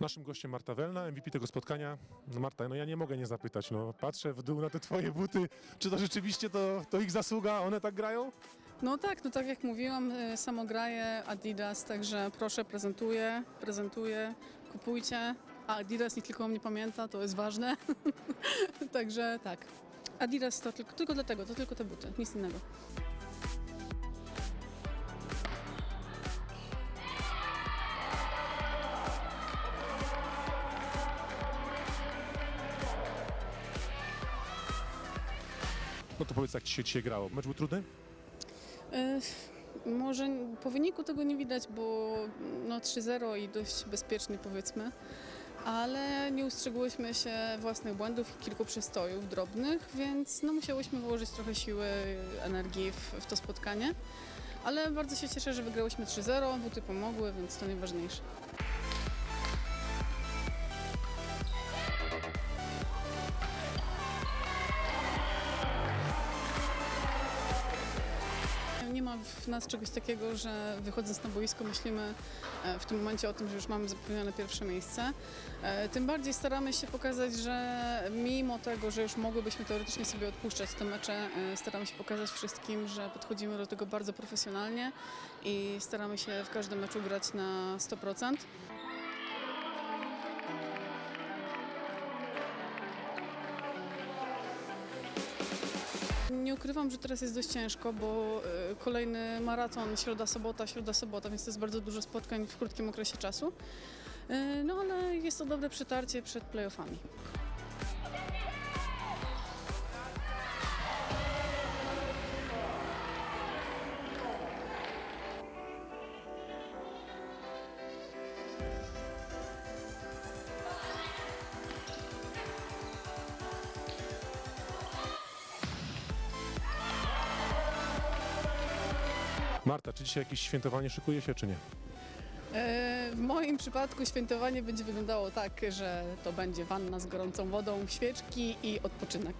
Naszym gościem Marta Welna, MVP tego spotkania. No Marta, no ja nie mogę nie zapytać, no patrzę w dół na te twoje buty, czy to rzeczywiście to, to ich zasługa, one tak grają? No tak, no tak jak mówiłam, y, samo graje Adidas, także proszę, prezentuję, prezentuję, kupujcie. A Adidas nie tylko o mnie pamięta, to jest ważne. także tak. Adidas to tylko, tylko dlatego, to tylko te buty, nic innego. No to powiedz, jak ci się dzisiaj grało. Mecz był trudny? Y, Może po wyniku tego nie widać, bo no 3-0 i dość bezpiecznie powiedzmy, ale nie ustrzegłyśmy się własnych błędów i kilku przestojów drobnych, więc no musiałyśmy wyłożyć trochę siły, energii w, w to spotkanie. Ale bardzo się cieszę, że wygrałyśmy 3-0, buty pomogły, więc to najważniejsze. Nie ma w nas czegoś takiego, że wychodząc na boisko myślimy e, w tym momencie o tym, że już mamy zapewnione pierwsze miejsce. E, Tym bardziej staramy się pokazać, że mimo tego, że już mogłybyśmy teoretycznie sobie odpuszczać te mecze, e, staramy się pokazać wszystkim, że podchodzimy do tego bardzo profesjonalnie i staramy się w każdym meczu grać na 100%. Nie ukrywam, że teraz jest dość ciężko, bo e, kolejny maraton środa, sobota, środa, sobota, więc to jest bardzo dużo spotkań w krótkim okresie czasu. E, No ale jest to dobre przytarcie przed playoffami. Marta, czy dzisiaj jakieś świętowanie szykuje się, czy nie? E, W moim przypadku świętowanie będzie wyglądało tak, że to będzie wanna z gorącą wodą, świeczki i odpoczynek.